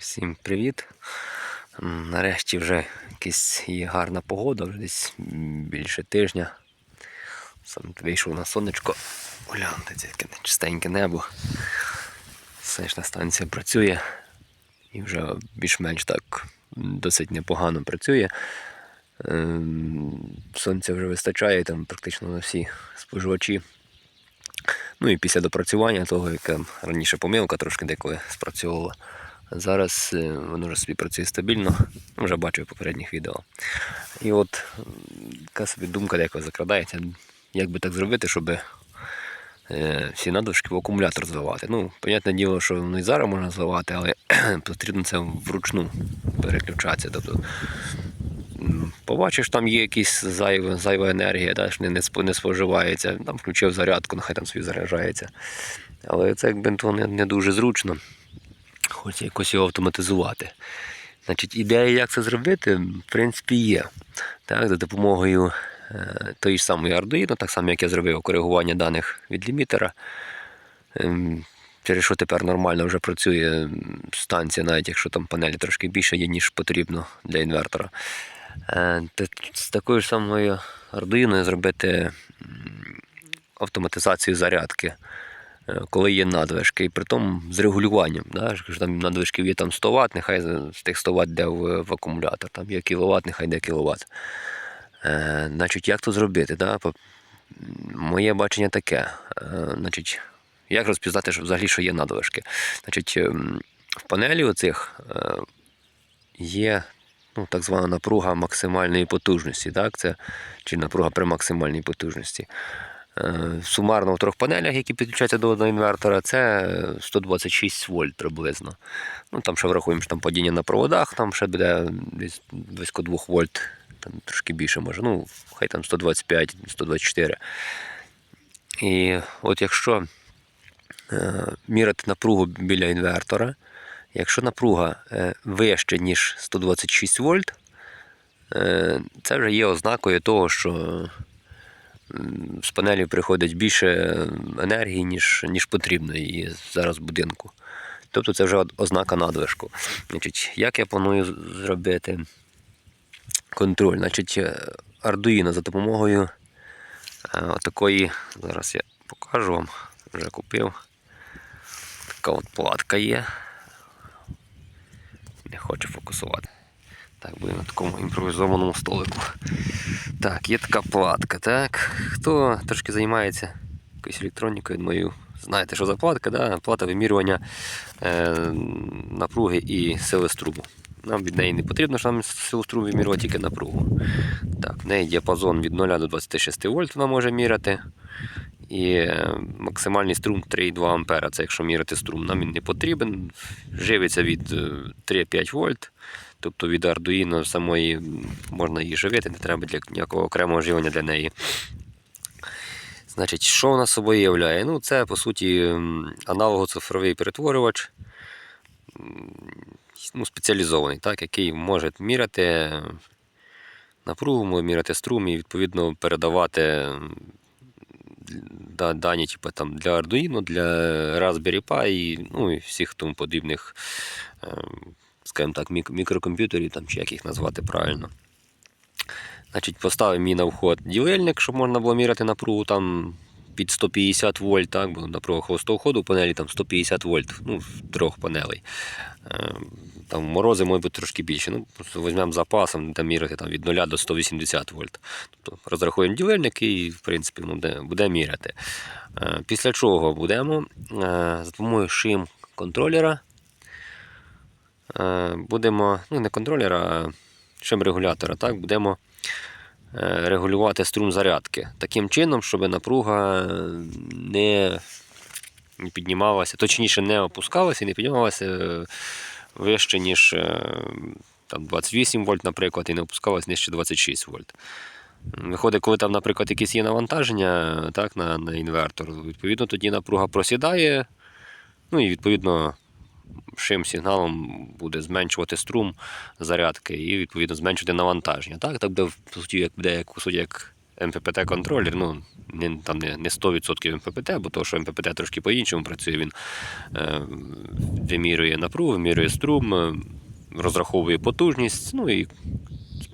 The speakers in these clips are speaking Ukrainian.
Всім привіт. Нарешті вже якась є гарна погода, вже десь більше тижня. Сам вийшов на сонечко. Гляньте, це яке чистеньке небо. Сонячна станція працює і вже більш-менш так досить непогано працює. Ем, Сонця вже вистачає там практично на всі споживачі. Ну і після допрацювання того, яка раніше помилка трошки деколи спрацьовувала. Зараз е, воно вже собі працює стабільно, вже бачив попередніх відео. І от така собі думка деколи закрадається, як би так зробити, щоб е, всі надвижки в акумулятор зливати. Ну, понятне діло, що воно і зараз можна зливати, але потрібно це вручну переключатися. Тобто, побачиш, там є якась зайва, зайва енергія, да, не не споживається, там включив зарядку, нехай там собі заряджається. Але це якби то не, не дуже зручно. Хочеться якось його автоматизувати. Значить, ідея, як це зробити, в принципі, є. Так, за допомогою е, тої ж самої Arduino, так само, як я зробив коригування даних від лімітера. Ем, через що тепер нормально вже працює станція, навіть якщо там панелі трошки більше є, ніж потрібно для інвертора. Е, з такою ж самою Arduino зробити автоматизацію зарядки е, коли є надвижки, і при тому з регулюванням. Да? Там надвижків є там 100 Вт, нехай з тих 100 Вт йде в, в акумулятор, там є кіловат, нехай йде кіловат. Е, значить, як то зробити? Да? Моє бачення таке. Е, значить, як розпізнати, що взагалі що є надвижки? Значить, ем, в панелі оцих е, є ну, так звана напруга максимальної потужності. Так? Це, чи напруга при максимальній потужності. Е, Сумарно в трьох панелях, які підключаються до одного інвертора, це 126 вольт приблизно. Ну, там ще врахуємо, що там падіння на проводах, там ще буде близько 2 вольт, там трошки більше може. Ну, хай там 125, 124. І от якщо е, міряти напругу біля інвертора, якщо напруга е, вища, ніж 126 вольт, це вже є ознакою того, що з панелі приходить більше енергії, ніж, ніж потрібно її зараз в будинку. Тобто це вже ознака надвижку. Значить, як я планую зробити контроль? Значить, е, Arduino за допомогою е, такої, зараз я покажу вам, вже купив. Така от платка є. Не хочу фокусувати. Так, будемо на такому імпровізованому столику. Так, є така платка, так. Хто трошки займається якоюсь електронікою, думаю, знаєте, що за платка, да? плата вимірювання е, напруги і сили струму. Нам від неї не потрібно, що нам силу струму вимірювати тільки напругу. Так, в неї діапазон від 0 до 26 вольт вона може міряти. І е, максимальний струм 3,2 А. Це якщо міряти струм, нам він не потрібен. Живиться від е, 3-5 вольт. Тобто від Arduino самої можна її живити, не треба для ніякого окремого живлення для неї. Значить, що вона собою являє? Ну, це, по суті, аналого-цифровий перетворювач, ну, спеціалізований, так, який може міряти напругу, може міряти струм і відповідно передавати дані типу, там, для Arduino, для Raspberry Pi, ну і всіх тому подібних, ем, скажімо так, мік- мікрокомп'ютерів, там, чи як їх назвати правильно. Значить, поставив мій на вход ділильник, щоб можна було міряти напругу там під 150 вольт, так, бо напруга холостого у панелі там 150 вольт, ну, трьох панелей. Ем, Там морози можуть бути трошки більше. Ну, візьмемо запасом, там міряти там, від 0 до 180 вольт. Тобто розрахуємо ділильник і, в принципі, ну, буде, буде міряти. Е, Після чого будемо е, за допомогою шим контролера. Е, Будемо, ну не контролера, а шим регулятора, так, будемо е, регулювати струм зарядки таким чином, щоб напруга не піднімалася, точніше не опускалася і не піднімалася е, вище, ніж там, 28 вольт, наприклад, і не опускалася нижче 26 вольт. Виходить, коли там, наприклад, якісь є навантаження так, на, на інвертор, відповідно, тоді напруга просідає, ну і відповідно шим сигналом буде зменшувати струм зарядки і відповідно зменшувати навантаження. Так, так буде, по суті, як буде як, суті, як МППТ контролер, ну не, там не, не 100% МППТ, бо то, що МППТ трошки по-іншому працює, він е, вимірює напругу, вимірює струм, е, розраховує потужність, ну і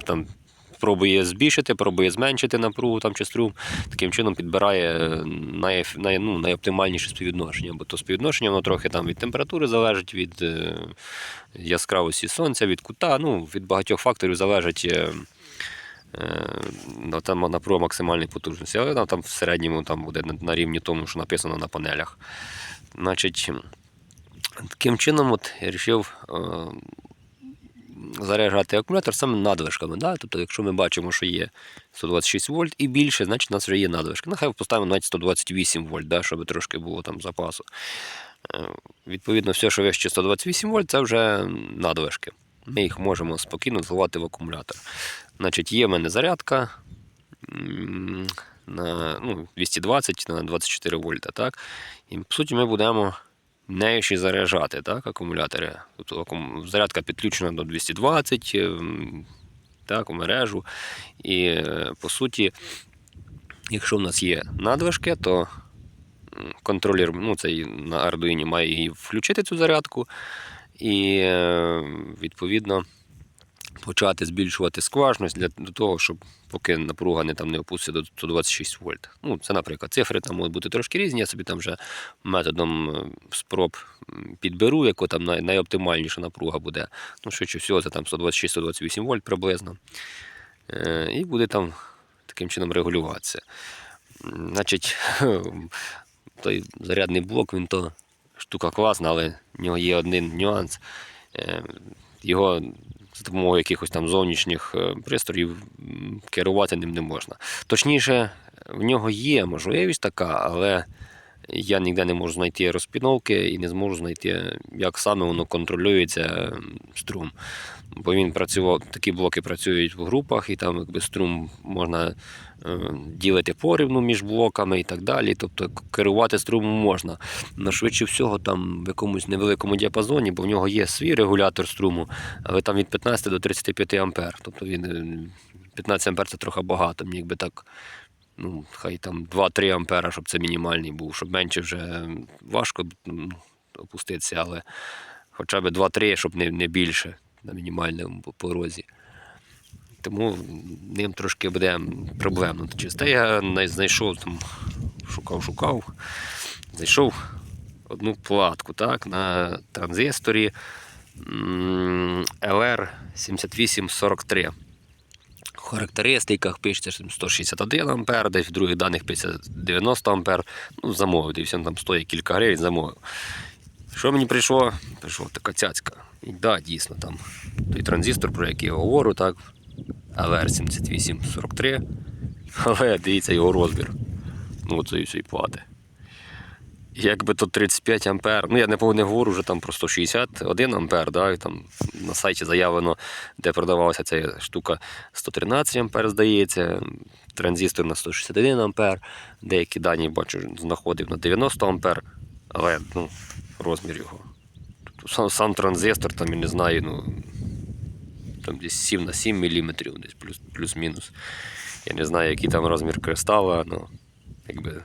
там пробує збільшити, пробує зменшити напругу там, чи струм, таким чином підбирає най, най, ну, найоптимальніше співвідношення. Бо то співвідношення воно трохи там від температури залежить, від е, яскравості сонця, від кута, ну, від багатьох факторів залежить. Е, е, ну, там напруга максимальної потужності, але вона там в середньому там буде на, рівні тому, що написано на панелях. Значить, таким чином от я вирішив е, заряджати акумулятор саме надвижками. Да? Тобто, якщо ми бачимо, що є 126 вольт і більше, значить у нас вже є надвижки. Нехай поставимо навіть 128 вольт, да? щоб трошки було там запасу. Е, Відповідно, все, що вище 128 вольт, це вже надвижки. Ми їх можемо спокійно зливати в акумулятор. Значить, є в мене зарядка на ну, 220 на 24 вольта. Так? І по суті ми будемо нею ще заряджати так, акумулятори. Тобто зарядка підключена до 220 ем, так, у мережу. І е, по суті, якщо в нас є надвижки, то контролер ну, цей на Arduino має її включити цю зарядку і е, відповідно почати збільшувати скважність для того, щоб поки напруга не там не опуститься до 126 вольт. Ну, це, наприклад, цифри там можуть бути трошки різні. Я собі там вже методом е, спроб підберу, яка там най, найоптимальніша напруга буде. Ну, швидше всього, це там 126-128 вольт приблизно. Е, і буде там таким чином регулюватися. Значить, той зарядний блок, він то штука класна, але в нього є один нюанс. Е, Його за допомогою якихось там зовнішніх е, пристроїв керувати ним не можна. Точніше, в нього є можливість така, але я ніде не можу знайти розпіновки і не зможу знайти, як саме воно контролюється струм. Бо він працював, такі блоки працюють в групах, і там якби струм можна е, ділити порівну між блоками і так далі. Тобто керувати струмом можна. Но швидше всього там в якомусь невеликому діапазоні, бо в нього є свій регулятор струму, але там від 15 до 35 ампер. Тобто він е, 15 ампер це трохи багато. Мені якби так. Ну, хай там 2-3 ампера, щоб це мінімальний був, щоб менше вже важко опуститися, але хоча б 2-3, щоб не, не більше на мінімальному порозі. Тому ним трошки буде проблемно. Чисте я най- знайшов там, шукав, шукав, знайшов одну платку так, на транзисторі LR7843. Характеристиках пишеться що 161 ампер, десь в других даних пишеться 90 ампер. Ну, замовив, дивився, там стоїть кілька гривень, замовив. Що мені прийшло? Прийшла така цяцька. І да, дійсно, там той транзистор, про який я говорю, так, LR7843. Але дивіться його розмір. Ну, цієї всієї плати. Якби то 35 ампер, ну я не, пов- не говорю вже там про 161 ампер, да, там на сайті заявлено, де продавалася ця штука 113 ампер, здається, транзистор на 161 ампер, деякі дані бачу, знаходив на 90 ампер, але ну, розмір його. Тобто сам, сам транзистор, там, я не знаю, ну, там десь 7 на 7 мм, десь плюс, плюс-мінус. Я не знаю, який там розмір кристала, ну, якби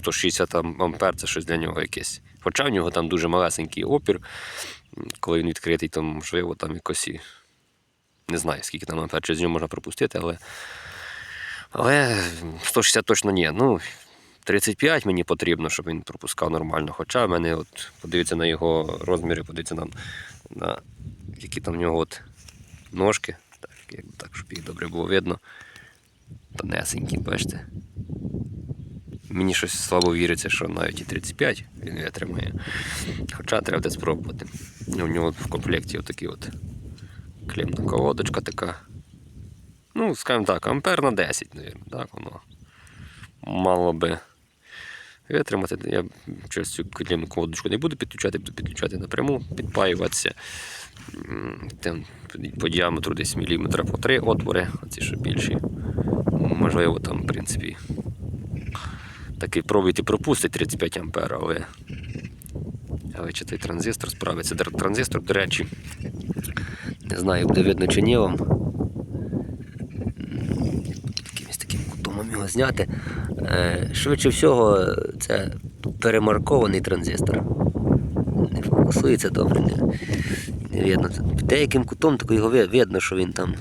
160 ам- ампер це щось для нього якесь. Хоча в нього там дуже малесенький опір, коли він відкритий, то можливо там якось і не знаю, скільки там ампер через нього можна пропустити, але, але 160 точно ні. Ну, 35 мені потрібно, щоб він пропускав нормально. Хоча в мене, от, подивіться на його розміри, подивіться на, на які там в нього от ножки. Так, так, щоб їх добре було видно. Тонесенькі, бачите. Мені щось слабо віриться, що навіть і 35 він витримає. Хоча треба десь спробувати. У нього в комплекті отакі от клемна колодочка така. Ну, скажімо так, ампер на 10, навірно, так воно мало би витримати. Я через цю клемну колодочку не буду підключати, буду підключати напряму, підпаюватися. Там по діаметру десь міліметра по три отвори, оці ще більші. Можливо, там, в принципі, такий пробують і пропустить 35 ампер, але, але чи той транзистор справиться. Транзистор, до речі, не знаю, буде видно чи ні вам. Якимось таким Попробуємо його зняти. Е, Швидше всього, це перемаркований транзистор. Не фокусується добре, не, не видно. Деяким кутом тако його видно, що він там.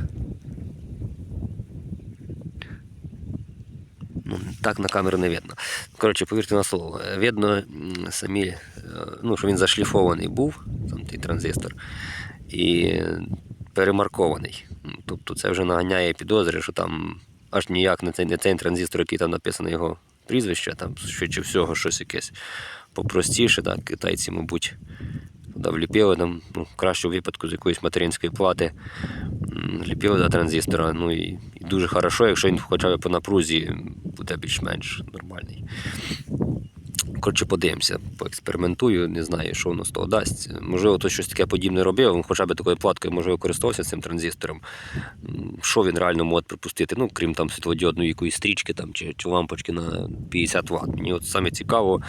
Ну, так на камеру не видно. Коротше, повірте на слово. Видно самі, е, ну, що він зашліфований був, там той транзистор, і перемаркований. Тобто це вже наганяє підозри, що там аж ніяк не цей, не цей транзистор, який там написано його прізвище, там швидше всього щось якесь попростіше, так, китайці, мабуть, вліпили там, ну, в кращому випадку з якоїсь материнської плати, м, до транзистора. Ну і, і дуже хорошо, якщо він хоча б по напрузі буде більш-менш нормальний. Коротше, подивимося, поекспериментую, не знаю, що воно з того дасть. Можливо, то щось таке подібне робив, хоча б такою платкою, можливо, користувався цим транзистором. Що він реально може припустити? Ну, крім там світлодіодної якоїсь стрічки там, чи, чи лампочки на 50 Вт. Мені от саме цікаво,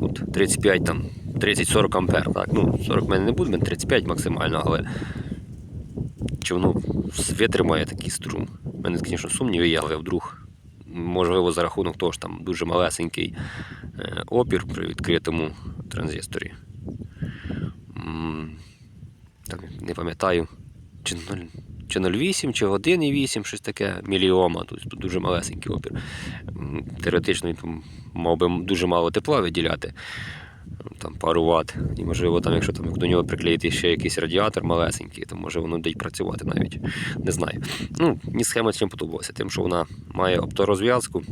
от 35 там, 30-40 ампер. Так? Ну, 40 в мене не буде, в мене 35 максимально, але чи воно витримає такий струм? У мене, звісно, сумніви є, але вдруг, можливо, за рахунок того, що там дуже малесенький е, опір при відкритому транзисторі. Так, не пам'ятаю, чи 0, чи 0,8, чи 1,8, щось таке, міліома, тобто тут дуже малесенький опір. Теоретично він мав би дуже мало тепла виділяти, там пару ватт. І можливо, там, якщо там до нього приклеїти ще якийсь радіатор малесенький, то може воно десь працювати навіть. Не знаю. Ну, мені схема чим подобалася, тим, що вона має опторозв'язку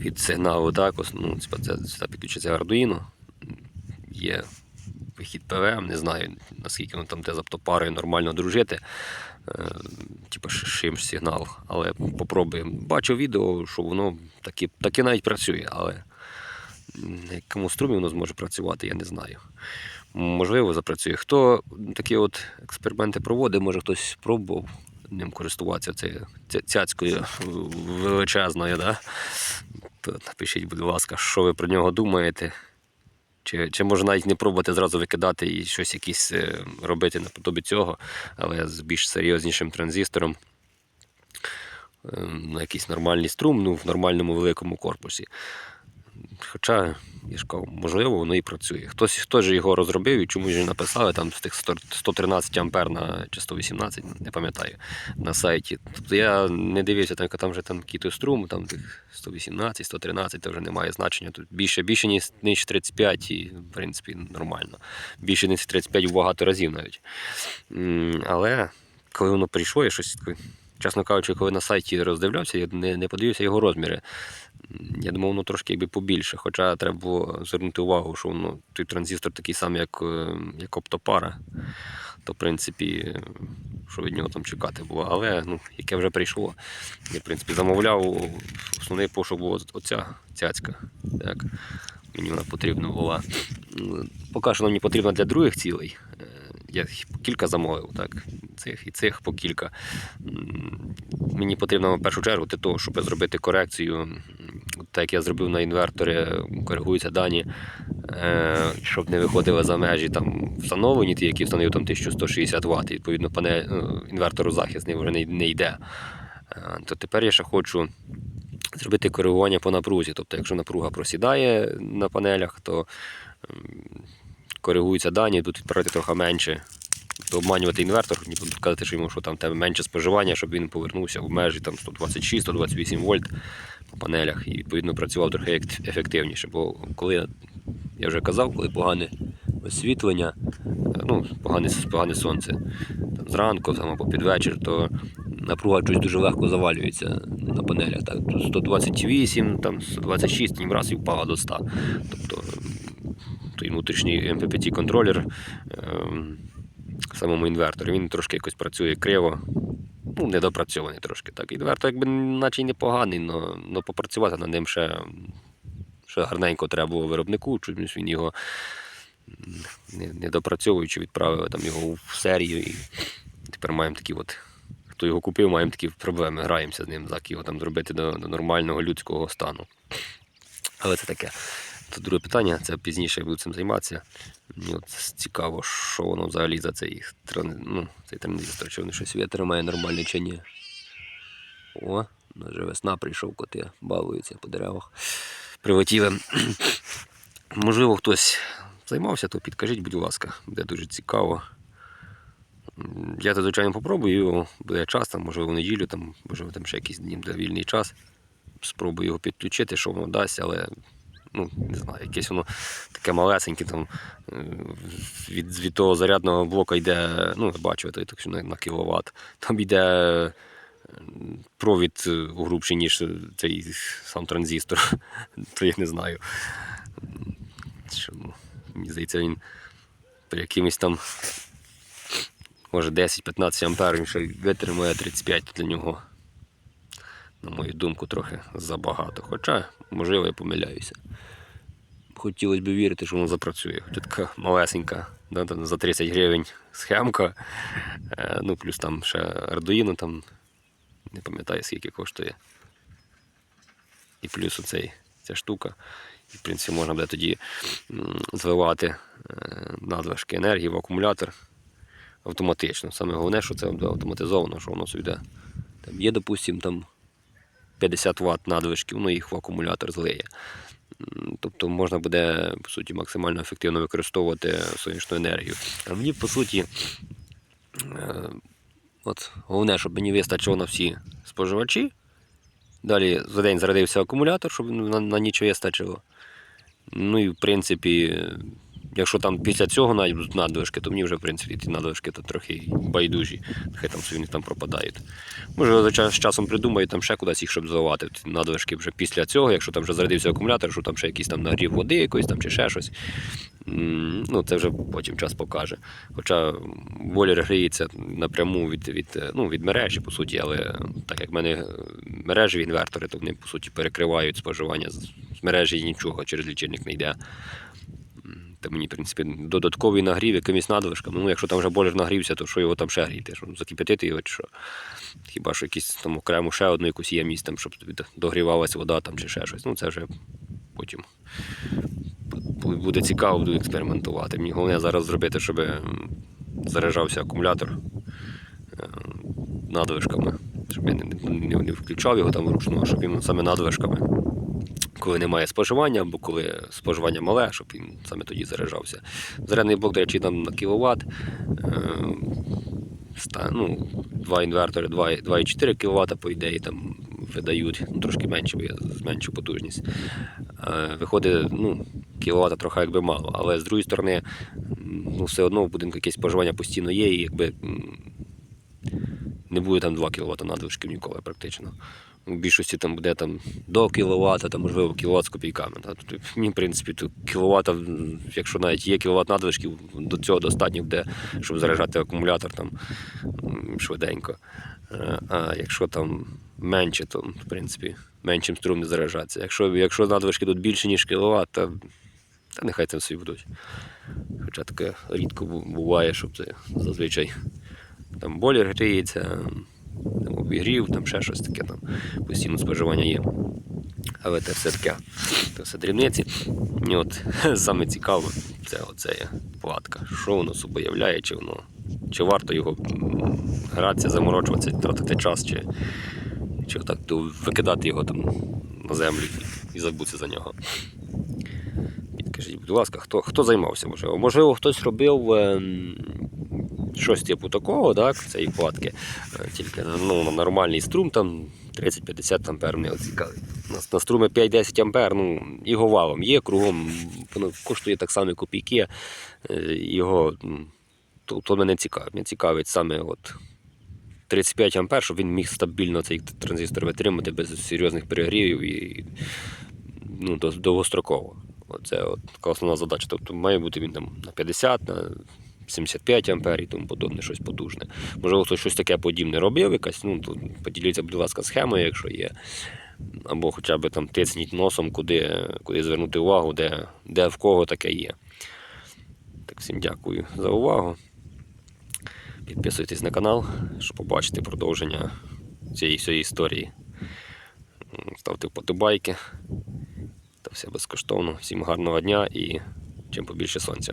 від сигналу також. Ну, це сюди підключиться Arduino. Є вихід ПВМ, не знаю, наскільки воно там де з оптопарою нормально дружити. Е, Типа шим сигнал, але попробуємо. Бачу відео, що воно таки, таки навіть працює, але на якому струмі воно зможе працювати, я не знаю. Можливо, запрацює. Хто такі от експерименти проводить, може хтось пробував ним користуватися ця- цяцькою величезною, да? то напишіть, будь ласка, що ви про нього думаєте. Чи, чи може навіть не пробувати зразу викидати і щось якісь е, робити наподобі цього, але з більш серйознішим транзистором е, на якийсь нормальний струм, ну, в нормальному великому корпусі. Хоча, я ж кажу, можливо, воно і працює. Хтось, хтось же його розробив і чомусь написали там з тих 113 ампер на чи 118, не пам'ятаю, на сайті. Тобто я не дивився, там, там вже там який-то струм, там тих 118, 113, це вже не має значення. Тут більше, більше ніж 35, і в принципі нормально. Більше ніж 35 в багато разів навіть. Але коли воно прийшло, я щось. Чесно кажучи, коли на сайті роздивлявся, я не, не подивився його розміри. Я думав, воно трошки якби побільше. Хоча треба було звернути увагу, що воно, той транзистор такий самий, як, е, як оптопара. То, в принципі, е, що від нього там чекати було. Але ну, яке вже прийшло, я в принципі замовляв. Основний пошук був оця цяцька. Так. Мені вона потрібна була. Поки що вона мені потрібна для других цілей. Е, Я кілька замовив, так, цих і цих по кілька. Мені потрібно в першу чергу для того, щоб зробити корекцію. Так як я зробив на інверторі, коригуються дані, е, щоб не виходили за межі там встановлені, ті, які встановив там 1160 Вт. І, відповідно, ну, інвертору захист вже не, йде. Е, То тепер я ще хочу зробити коригування по напрузі. Тобто, якщо напруга просідає на панелях, то коригуються дані, будуть відправити трохи менше. Тобто обманювати інвертор, ні казати, що йому що там тебе менше споживання, щоб він повернувся в межі там 126-128 вольт по панелях і відповідно працював трохи ефективніше. Бо коли я вже казав, коли погане освітлення, е, ну, погане, погане сонце там, зранку там, або під вечір, то напруга щось дуже легко завалюється на панелях. Так, 128, там 126, ні раз і впала до 100. Тобто той внутрішній MPPT контролер ем, самому інверторі, він трошки якось працює криво. Ну, недопрацьований трошки. Так. Інвертор якби наче й непоганий, але попрацювати над ним ще, ще гарненько треба було виробнику, чомусь він його м, не, не допрацьовуючи, відправили там його в серію і тепер маємо такі от. Хто його купив, маємо такі проблеми, граємося з ним, як його там зробити до, до нормального людського стану. Але це таке. Це друге питання, це пізніше я буду цим займатися. Мені от цікаво, що воно взагалі за цей, ну, цей транзистор, чи він щось вітер має нормальний чи ні. О, вже весна прийшов, коти балуються по деревах. Прилетіли. Можливо, хтось займався, то підкажіть, будь ласка, буде дуже цікаво. Я то, звичайно, попробую буде час, там, можливо, в неділю, там, можливо, там ще якийсь дні буде вільний час. Спробую його підключити, що воно дасть, але ну, не знаю, якесь воно таке малесеньке, там е, від, від того зарядного блока йде, ну, бачу, то, так, на, на кіловат. Там йде е, провід е, грубший, ніж цей сам транзистор. То я не знаю. Що, ну, мені здається, він при якимось там може 10-15 ампер, він ще витримує 35 для нього. На мою думку, трохи забагато. Хоча, можливо, я помиляюся. Хотілося б вірити, що воно запрацює. Хоча така малесенька, да, там за 30 гривень схемка. Е, ну, плюс там ще Arduino, там не пам'ятаю скільки коштує. І плюс оцей, ця штука. І, в принципі, можна буде тоді м, зливати е, надлишки енергії в акумулятор автоматично. Саме головне, що це буде автоматизовано, що воно йде. Там є, допустим, там 50 Вт надлишків, воно їх в акумулятор злиє. Тобто можна буде, по суті, максимально ефективно використовувати сонячну енергію. А мені, по суті, е, от, головне, щоб мені вистачило на всі споживачі. Далі за день зарядився акумулятор, щоб на, на ніч вистачило. Ну і в принципі, якщо там після цього навіть будуть то мені вже в принципі ті надлишки то трохи байдужі, хай там собі там пропадають. Може, з часом придумаю там ще кудись їх, щоб заливати. Ті надлишки вже після цього, якщо там вже зарядився акумулятор, що там ще якийсь там нагрів води якоїсь там чи ще щось. Ну, це вже потім час покаже. Хоча бойлер гріється напряму від, від, ну, від мережі, по суті, але так як в мене е, мережеві інвертори, то вони по суті перекривають споживання з мережі нічого через лічильник не йде. Мені, в принципі, додатковий нагрів якимось надлишком. Ну, якщо там вже бойлер нагрівся, то що його там ще гріти? Що закип'ятити його чи що? Хіба що якісь там окрему ще одну якусь ємність, там, щоб догрівалася вода там, чи ще щось. Ну, це вже потім буде цікаво, буду експериментувати. Мені головне зараз зробити, щоб заряджався акумулятор е, надвижками, щоб я не, не, не включав його там вручну, а щоб він саме надвижками, коли немає споживання, або коли споживання мале, щоб він саме тоді заряджався. Зарядний блок, до речі, там на кіловат. Е, ну, два інвертори 2,4 кВт, по ідеї, там видають, ну, трошки менше, бо я зменшив потужність. Е, Виходить, ну, кіловата трохи якби мало, але з другої сторони, ну, все одно в будинку якесь споживання постійно є, і якби не буде там 2 кВт надвишків ніколи практично. У більшості там буде там до кіловата, там можливо кіловат з копійками. Тобто, мені, в принципі, то кіловата, якщо навіть є кіловат надвишків, до цього достатньо буде, щоб заряджати акумулятор там швиденько. Е, А якщо там менше, то в принципі меншим струм не заряджатися. Якщо, якщо надвишки тут більше, ніж кіловат, то, та нехай це собі будуть. Хоча таке рідко буває, щоб це зазвичай там бойлер гріється, там обігрів, там ще щось таке, там постійно споживання є. Але це все таке, це все дрібниці. І от саме цікаве, це оця платка. Що воно собою являє, чи воно, чи варто його гратися, заморочуватися, тратити час, чи, чи отак викидати його там на землю і, і забутися за нього. Підкажіть, будь ласка, хто, хто займався? Можливо, можливо, хтось робив ем, щось типу такого, так, цієї платки. Е, Тільки ну, на нормальний струм, там 30-50 ампер мене цікавить. На, струмі 5-10 ампер, ну, його валом є кругом, воно коштує так само копійки. Е, Його то, то мене цікавить. Мене цікавить саме от 35 ампер, щоб він міг стабільно цей транзистор витримати без серйозних перегрівів і ну, довгостроково. Оце от така основна задача. Тобто має бути він там на 50, на 75 ампер і тому подобне, щось потужне. Можливо, хтось щось таке подібне робив, якась, ну, то поділіться, будь ласка, схемою, якщо є. Або хоча б там тисніть носом, куди, куди звернути увагу, де, де в кого таке є. Так, всім дякую за увагу. Підписуйтесь на канал, щоб побачити продовження цієї всієї історії. Ставте вподобайки. Та все безкоштовно. Всім гарного дня і чим побільше сонця.